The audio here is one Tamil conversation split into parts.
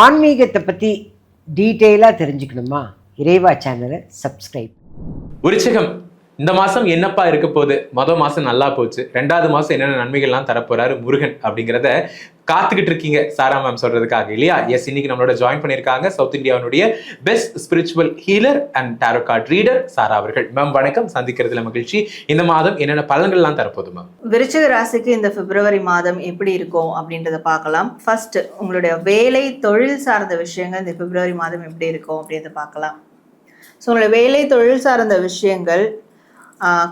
ஆன்மீகத்தை பற்றி டீட்டெயிலாக தெரிஞ்சுக்கணுமா? இறைவா சேனலை சப்ஸ்கிரைப். விருச்சிகம் இந்த மாசம் என்னப்பா இருக்க போகுது? மொதல் மாசம் நல்லா போச்சு. ரெண்டாவது மாசம் என்னென்ன நன்மைகள்லாம் தரப்போகிறாரு முருகன் அப்படிங்கிறத காத்துக்கிட்டு இருக்கீங்க சாரா மேம் சொல்றதுக்காக இல்லையா? எஸ் இன்னைக்கு நம்மளோட ஜாயின் பண்ணியிருக்காங்க சவுத் இந்தியாவுடைய best spiritual healer and tarot card reader Sara அவர்கள். மேம் வணக்கம். சந்திக்கிறதுல மகிழ்ச்சி. இந்த மாதம் என்னென்ன பலன்கள்லாம் தரப்போகுது மேம் விருச்சிக ராசிக்கு இந்த பிப்ரவரி மாதம் எப்படி இருக்கும் அப்படின்றத பார்க்கலாம். ஃபர்ஸ்ட் உங்களுடைய வேலை தொழில் சார்ந்த விஷயங்கள் இந்த பிப்ரவரி மாதம் எப்படி இருக்கும் அப்படின்றத பார்க்கலாம். ஸோ உங்களுடைய வேலை தொழில் சார்ந்த விஷயங்கள்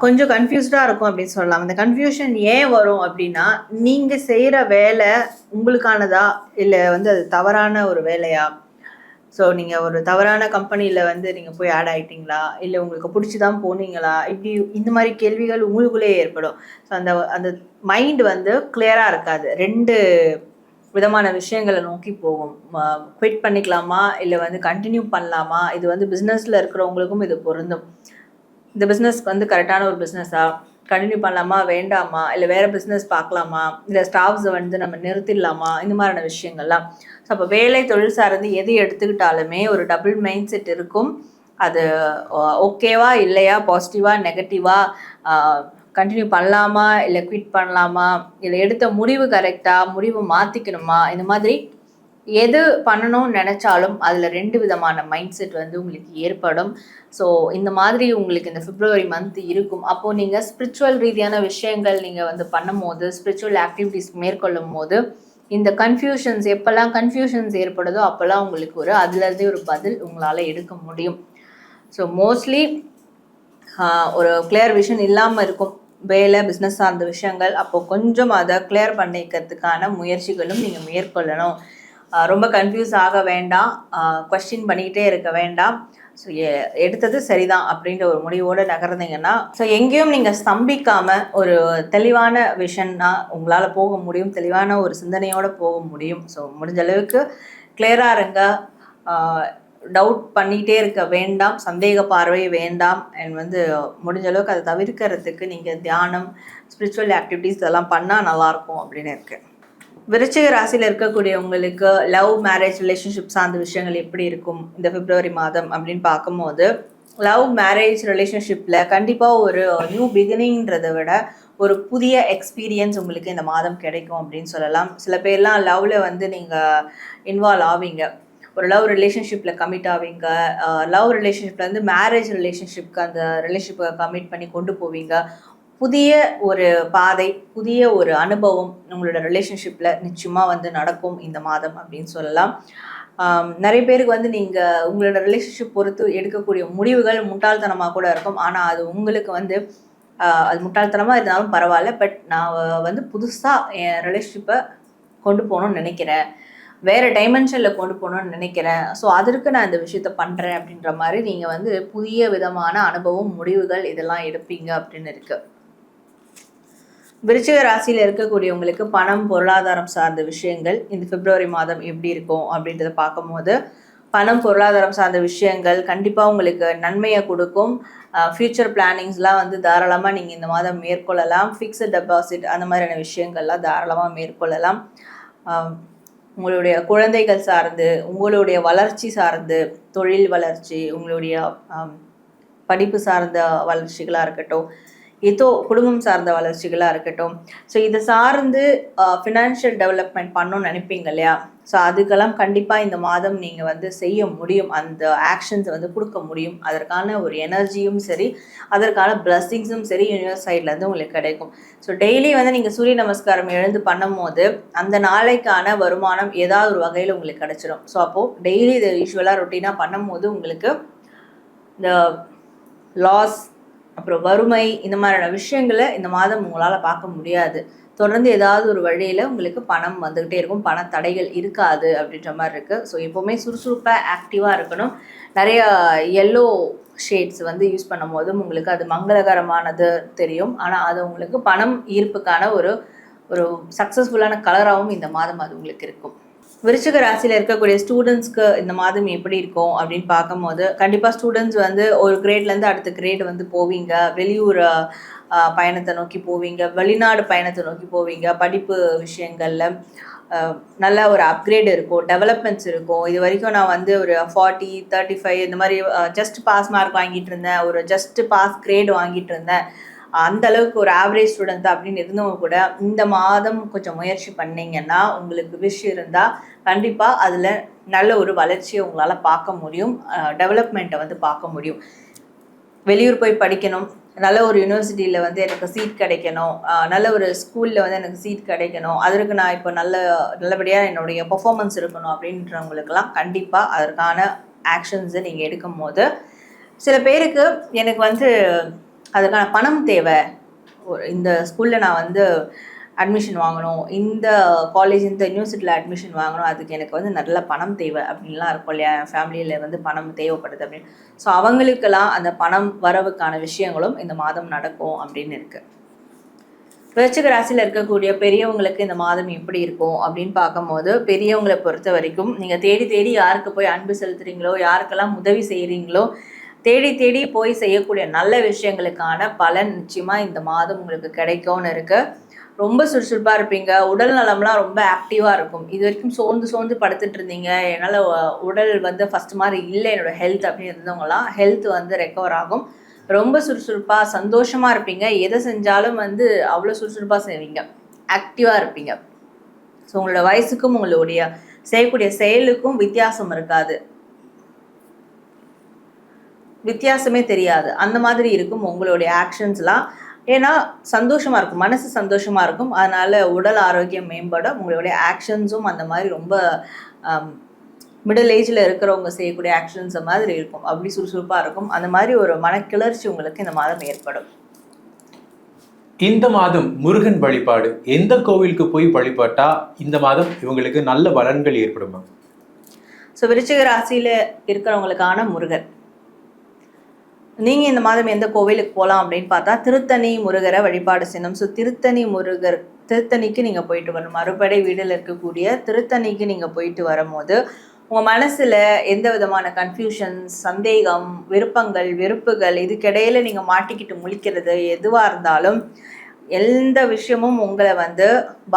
கொஞ்சம் கன்ஃபியூஸ்டாக இருக்கும் அப்படின்னு சொல்லலாம். அந்த கன்ஃபியூஷன் ஏன் வரும் அப்படின்னா நீங்கள் செய்கிற வேலை உங்களுக்கானதா? இல்லை வந்து அது தவறான ஒரு வேலையா? ஸோ நீங்கள் ஒரு தவறான கம்பெனியில் வந்து நீங்கள் போய் ஆட் ஆகிட்டீங்களா இல்லை உங்களுக்கு பிடிச்சி தான் போனீங்களா? இப்படி இந்த மாதிரி கேள்விகள் உங்களுக்குள்ளே ஏற்படும். ஸோ அந்த அந்த மைண்ட் வந்து கிளியராக இருக்காது. ரெண்டு விதமான விஷயங்களை நோக்கி போகும். குவிட் பண்ணிக்கலாமா? இல்லை வந்து கண்டினியூ பண்ணலாமா? இது வந்து பிஸ்னஸில் இருக்கிறவங்களுக்கும் இது பொருந்தும். இந்த பிஸ்னஸ்க்கு வந்து கரெக்டான ஒரு பிஸ்னஸா கண்டினியூ பண்ணலாமா வேண்டாமா இல்லை வேறு பிஸ்னஸ் பார்க்கலாமா இல்லை ஸ்டாஃப்ஸை வந்து நம்ம நிறுத்திடலாமா இந்த மாதிரியான விஷயங்கள்லாம். ஸோ அப்போ வேலை தொழில் சார்ந்து எது எடுத்துக்கிட்டாலுமே ஒரு டபுள் மைண்ட் செட் இருக்கும். அது ஓகேவா இல்லையா பாசிட்டிவா நெகட்டிவா கண்டினியூ பண்ணலாமா இல்லை குவிட் பண்ணலாமா இல்லை எடுத்த முடிவு கரெக்டாக முடிவு மாற்றிக்கணுமா இந்த மாதிரி எது பண்ணணும்னு நினச்சாலும் அதில் ரெண்டு விதமான மைண்ட் செட் வந்து உங்களுக்கு ஏற்படும். ஸோ இந்த மாதிரி உங்களுக்கு இந்த பிப்ரவரி மந்த் இருக்கும். அப்போது நீங்கள் ஸ்பிரிச்சுவல் ரீதியான விஷயங்கள் நீங்கள் வந்து பண்ணும்போது ஸ்பிரிச்சுவல் ஆக்டிவிட்டிஸ் மேற்கொள்ளும் போது இந்த கன்ஃபியூஷன்ஸ் எப்போல்லாம் கன்ஃபியூஷன்ஸ் ஏற்படுதோ அப்போல்லாம் உங்களுக்கு ஒரு அதுலேருந்தே ஒரு பதில் உங்களால் எடுக்க முடியும். ஸோ மோஸ்ட்லி ஒரு கிளியர் விஷன் இல்லாமல் இருக்கும். வேலை பிஸ்னஸ் சார்ந்த விஷயங்கள் அப்போது கொஞ்சம் அதை கிளியர் பண்ணிக்கிறதுக்கான முயற்சிகளும் நீங்கள் மேற்கொள்ளணும். ரொம்ப கன்ஃபியூஸ் ஆக வேண்டாம். கொஸ்டின் பண்ணிக்கிட்டே இருக்க வேண்டாம். ஸோ எடுத்தது சரிதான் அப்படின்ற ஒரு முடிவோடு நகர்ந்தீங்கன்னா ஸோ எங்கேயும் நீங்கள் ஸ்தம்பிக்காமல் ஒரு தெளிவான விஷன்னா உங்களால் போக முடியும். தெளிவான ஒரு சிந்தனையோடு போக முடியும். ஸோ முடிஞ்ச அளவுக்கு கிளியராக இருங்க. டவுட் பண்ணிகிட்டே இருக்க வேண்டாம். சந்தேக பார்வை வேண்டாம். அண்ட் வந்து முடிஞ்ச அளவுக்கு அதை தவிர்க்கிறதுக்கு நீங்கள் தியானம் ஸ்பிரிச்சுவல் ஆக்டிவிட்டீஸ் இதெல்லாம் பண்ணால் நல்லாயிருக்கும் அப்படின்னு இருக்குது விருச்சிக ராசியில் இருக்கக்கூடியவங்களுக்கு லவ் மேரேஜ் ரிலேஷன்ஷிப் சார்ந்த விஷயங்கள் எப்படி இருக்கும் இந்த பிப்ரவரி மாதம் அப்படின்னு பார்க்கும்போது லவ் மேரேஜ் ரிலேஷன்ஷிப்பில் கண்டிப்பாக ஒரு நியூ பிகினிங்கிறத விட ஒரு புதிய எக்ஸ்பீரியன்ஸ் உங்களுக்கு இந்த மாதம் கிடைக்கும் அப்படின்னு சொல்லலாம். சில பேர்லாம் லவ்வில் வந்து நீங்கள் இன்வால்வ் ஆவீங்க. ஒரு லவ் ரிலேஷன்ஷிப்பில் கமிட் ஆவீங்க. லவ் ரிலேஷன்ஷிப்லேருந்து மேரேஜ் ரிலேஷன்ஷிப்க்கு அந்த ரிலேஷன்ஷிப்பை கமிட் பண்ணி கொண்டு போவீங்க. புதிய ஒரு பாதை புதிய ஒரு அனுபவம் உங்களோட ரிலேஷன்ஷிப்பில் நிச்சயமாக வந்து நடக்கும் இந்த மாதம் அப்படின்னு சொல்லலாம். நிறைய பேருக்கு வந்து நீங்கள் உங்களோட ரிலேஷன்ஷிப் பொறுத்து எடுக்கக்கூடிய முடிவுகள் முட்டாள்தனமாக கூட இருக்கும். ஆனால் அது உங்களுக்கு வந்து அது முட்டாள்தனமாக இருந்தாலும் பரவாயில்ல. பட் நான் வந்து புதுசாக என் ரிலேஷன்ஷிப்பை கொண்டு போகணும்னு நினைக்கிறேன். வேறு டைமென்ஷனில் கொண்டு போகணும்னு நினைக்கிறேன். ஸோ அதற்கு நான் இந்த விஷயத்த பண்ணுறேன் அப்படின்ற மாதிரி நீங்கள் வந்து புதிய விதமான அனுபவம் முடிவுகள் இதெல்லாம் எடுப்பீங்க அப்படின்னு இருக்குது விருச்சிக ராசியில் இருக்கக்கூடியவங்களுக்கு பணம் பொருளாதாரம் சார்ந்த விஷயங்கள் இந்த பிப்ரவரி மாதம் எப்படி இருக்கும் அப்படின்றத பார்க்கும்போது பணம் பொருளாதாரம் சார்ந்த விஷயங்கள் கண்டிப்பாக உங்களுக்கு நன்மையை கொடுக்கும். ஃப்யூச்சர் பிளானிங்ஸ்லாம் வந்து தாராளமாக நீங்கள் இந்த மாதம் மேற்கொள்ளலாம். ஃபிக்ஸட் டெபாசிட் அந்த மாதிரியான விஷயங்கள்லாம் தாராளமாக மேற்கொள்ளலாம். உங்களுடைய குழந்தைகள் சார்ந்து உங்களுடைய வளர்ச்சி சார்ந்து தொழில் வளர்ச்சி உங்களுடைய படிப்பு சார்ந்த வளர்ச்சிகளாக இருக்கட்டும் ஏதோ குடும்பம் சார்ந்த வளர்ச்சிகளாக இருக்கட்டும். ஸோ இதை சார்ந்து ஃபினான்ஷியல் டெவலப்மெண்ட் பண்ணணும்னு நினைப்பீங்க இல்லையா? ஸோ அதுக்கெல்லாம் கண்டிப்பாக இந்த மாதம் நீங்கள் வந்து செய்ய முடியும். அந்த ஆக்ஷன்ஸ் வந்து கொடுக்க முடியும். அதற்கான ஒரு எனர்ஜியும் சரி அதற்கான பிளஸ்ஸிங்ஸும் சரி யூனிவர்ஸ் சைட்லேருந்து உங்களுக்கு கிடைக்கும். ஸோ டெய்லி வந்து நீங்கள் சூரிய நமஸ்காரம் எழுந்து பண்ணும்போது அந்த நாளைக்கான வருமானம் ஏதாவது ஒரு வகையில் உங்களுக்கு கிடைச்சிடும் ஸோ அப்போது டெய்லி இதை யூஸ்வலாக ரொட்டீனாக பண்ணும்போது உங்களுக்கு இந்த லாஸ் அப்புறம் வறுமை இந்த மாதிரியான விஷயங்களை இந்த மாதம் உங்களால் பார்க்க முடியாது. தொடர்ந்து ஏதாவது ஒரு வழியில் உங்களுக்கு பணம் வந்துக்கிட்டே இருக்கும். பண தடைகள் இருக்காது அப்படின்ற மாதிரி இருக்குது ஸோ எப்போவுமே சுறுசுறுப்பாக ஆக்டிவாக இருக்கணும். நிறைய எல்லோ ஷேட்ஸ் வந்து யூஸ் பண்ணும்போதும் உங்களுக்கு அது மங்களகரமானது தெரியும். ஆனால் அது உங்களுக்கு பணம் ஈர்ப்புக்கான ஒரு ஒரு சக்ஸஸ்ஃபுல்லான கலராகவும் இந்த மாதம் அது உங்களுக்கு இருக்கும். விருச்சிக ராசியில் இருக்கக்கூடிய ஸ்டூடெண்ட்ஸ்க்கு இந்த மாதம் எப்படி இருக்கும் அப்படின்னு பார்க்கும்போது கண்டிப்பாக ஸ்டூடெண்ட்ஸ் வந்து ஒரு கிரேட்லேருந்து அடுத்த கிரேட் வந்து போவீங்க. வெளியூர் பயணத்தை நோக்கி போவீங்க. வெளிநாடு பயணத்தை நோக்கி போவீங்க. படிப்பு விஷயங்களில் நல்ல ஒரு அப்கிரேட் இருக்கும். டெவலப்மெண்ட்ஸ் இருக்கும். இது வரைக்கும் நான் வந்து ஒரு ஃபார்ட்டி தேர்ட்டி ஃபைவ் இந்த மாதிரி ஜஸ்ட் பாஸ் மார்க் வாங்கிட்டு இருந்தேன். ஒரு ஜஸ்ட் பாஸ் கிரேட் வாங்கிட்டு இருந்தேன். அந்த அளவுக்கு ஒரு ஆவரேஜ் ஸ்டூடெண்ட் அப்படின்னு இருந்தவங்க கூட இந்த மாதம் கொஞ்சம் முயற்சி பண்ணீங்கன்னா உங்களுக்கு விஷ் இருந்தால் கண்டிப்பாக அதில் நல்ல ஒரு வளர்ச்சியை உங்களால் பார்க்க முடியும். டெவலப்மெண்ட்டை வந்து பார்க்க முடியும். வெளியூர் போய் படிக்கணும். நல்ல ஒரு யூனிவர்சிட்டியில் வந்து எனக்கு சீட் கிடைக்கணும். நல்ல ஒரு ஸ்கூலில் வந்து எனக்கு சீட் கிடைக்கணும். அதற்கு நான் இப்போ நல்ல நல்லபடியாக என்னுடைய பர்ஃபாமன்ஸ் இருக்கணும் அப்படின்றவங்களுக்கெல்லாம் கண்டிப்பாக அதற்கான ஆக்ஷன்ஸை நீங்கள் எடுக்கும் போது சில பேருக்கு எனக்கு வந்து அதுக்கான பணம் தேவை. ஒரு இந்த ஸ்கூலில் நான் வந்து அட்மிஷன் வாங்கணும். இந்த காலேஜ் இந்த யூனிவர்சிட்டியில் அட்மிஷன் வாங்கணும். அதுக்கு எனக்கு வந்து நல்ல பணம் தேவை அப்படின்லாம் இருக்கும் இல்லையா? என் ஃபேமிலியில் வந்து பணம் தேவைப்படுது அப்படின்னு. ஸோ அவங்களுக்கெல்லாம் அந்த பணம் வரவுக்கான விஷயங்களும் இந்த மாதம் நடக்கும் அப்படின்னு இருக்குது விருச்சிக ராசியில் இருக்கக்கூடிய பெரியவங்களுக்கு இந்த மாதம் எப்படி இருக்கும் அப்படின்னு பார்க்கும்போது பெரியவங்களை பொறுத்த வரைக்கும் நீங்கள் தேடி தேடி யாருக்கு போய் அன்பு செலுத்துறீங்களோ யாருக்கெல்லாம் உதவி செய்கிறீங்களோ தேடி தேடி போய் செய்யக்கூடிய நல்ல விஷயங்களுக்கான பலன் நிச்சயமாக இந்த மாதம் உங்களுக்கு கிடைக்கும்னு இருக்குது ரொம்ப சுறுசுறுப்பாக இருப்பீங்க. உடல் நலம்லாம் ரொம்ப ஆக்டிவாக இருக்கும். இது வரைக்கும் சோர்ந்து சோர்ந்து படுத்துட்டு இருந்தீங்க. என்னால் உடல் வந்து ஃபஸ்ட் மாதிரி இல்லை. என்னோட ஹெல்த் அப்படின்னு இருந்தவங்களாம் ஹெல்த் வந்து ரெக்கவர் ஆகும். ரொம்ப சுறுசுறுப்பாக சந்தோஷமாக இருப்பீங்க. எதை செஞ்சாலும் வந்து அவ்வளோ சுறுசுறுப்பாக செய்வீங்க. ஆக்டிவாக இருப்பீங்க. ஸோ உங்களோட வயசுக்கும் உங்களுடைய செய்யக்கூடிய செயலுக்கும் வித்தியாசம் இருக்காது. வித்தியாசமே தெரியாது. அந்த மாதிரி இருக்கும் உங்களுடைய ஆக்ஷன்ஸ்லாம் ஏன்னா சந்தோஷமா இருக்கும். மனசு சந்தோஷமா இருக்கும். அதனால உடல் ஆரோக்கியம் மேம்படும் உங்களுடைய ஆக்ஷன்ஸும் அந்த மாதிரி ரொம்ப மிடில் ஏஜில் இருக்கிறவங்க செய்யக்கூடிய ஆக்ஷன்ஸ் மாதிரி இருக்கும். அப்படி சுறுசுறுப்பாக இருக்கும். அந்த மாதிரி ஒரு மனக்கிளர்ச்சி உங்களுக்கு இந்த மாதம் ஏற்படும். இந்த மாதம் முருகன் வழிபாடு. எந்த கோவிலுக்கு போய் வழிபட்டா இந்த மாதம் இவங்களுக்கு நல்ல பலன்கள் ஏற்படுமா? ஸோ விருச்சிக ராசியில் இருக்கிறவங்களுக்கான முருகர் நீங்கள் இந்த மாதம் எந்த கோவிலுக்கு போகலாம் அப்படின்னு பார்த்தா திருத்தணி முருகரை வழிபாடு செய்யணும். ஸோ திருத்தணி முருகர் திருத்தணிக்கு நீங்கள் போயிட்டு வரணும். மறுபடை வீடில் இருக்கக்கூடிய திருத்தணிக்கு நீங்கள் போயிட்டு வரும்போது உங்கள் மனசில் எந்த விதமான கன்ஃபியூஷன்ஸ் சந்தேகம் விருப்பங்கள் வெறுப்புகள் இதுக்கிடையில நீங்கள் மாட்டிக்கிட்டு முழிக்கிறது எதுவாக இருந்தாலும் எந்த விஷயமும் உங்களை வந்து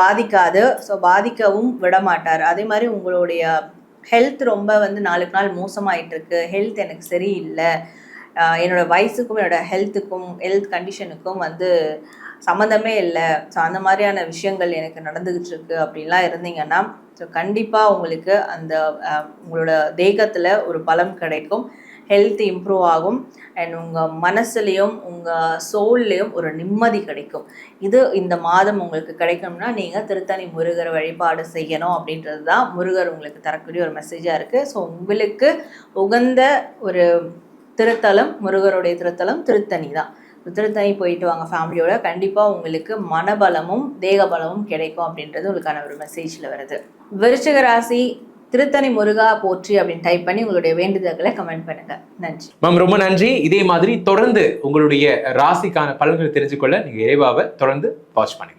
பாதிக்காது. ஸோ பாதிக்கவும் விட மாட்டார். அதே மாதிரி உங்களுடைய ஹெல்த் ரொம்ப வந்து நாளுக்கு நாள் மோசமாயிட்டு இருக்கு. ஹெல்த் எனக்கு சரியில்லை. என்னோடய வயசுக்கும் என்னோட ஹெல்த்துக்கும் ஹெல்த் கண்டிஷனுக்கும் வந்து சம்மந்தமே இல்லை. ஸோ அந்த மாதிரியான விஷயங்கள் எனக்கு நடந்துக்கிட்டு இருக்கு அப்படின்லாம் இருந்தீங்கன்னா ஸோ கண்டிப்பாக உங்களுக்கு அந்த உங்களோட தேகத்தில் ஒரு பலம் கிடைக்கும். ஹெல்த் இம்ப்ரூவ் ஆகும். அண்ட் உங்கள் மனசுலேயும் உங்கள் சோல்லையும் ஒரு நிம்மதி கிடைக்கும். இது இந்த மாதம் உங்களுக்கு கிடைக்கும்னா நீங்கள் திருத்தணி முருகர் வழிபாடு செய்யணும் அப்படின்றது தான் முருகர் உங்களுக்கு தரக்கூடிய ஒரு மெசேஜாக இருக்குது ஸோ உங்களுக்கு உகந்த ஒரு திருத்தலம் முருகருடைய திருத்தலம் திருத்தணி தான். திருத்தணி போயிட்டு வாங்க ஃபேமிலியோட கண்டிப்பாக உங்களுக்கு மனபலமும் தேகபலமும் கிடைக்கும் அப்படின்றது உங்களுக்கான ஒரு மெசேஜில் வருது. விருச்சிக ராசி திருத்தணி முருகா போற்றி அப்படின்னு டைப் பண்ணி உங்களுடைய வேண்டுதல்களை கமெண்ட் பண்ணுங்க. நன்றி. மேம் ரொம்ப நன்றி. இதே மாதிரி தொடர்ந்து உங்களுடைய ராசிக்கான பலன்களை தெரிஞ்சுக்கொள்ள நீங்கள் இறைவாவை தொடர்ந்து வாட்ச் பண்ணுங்க.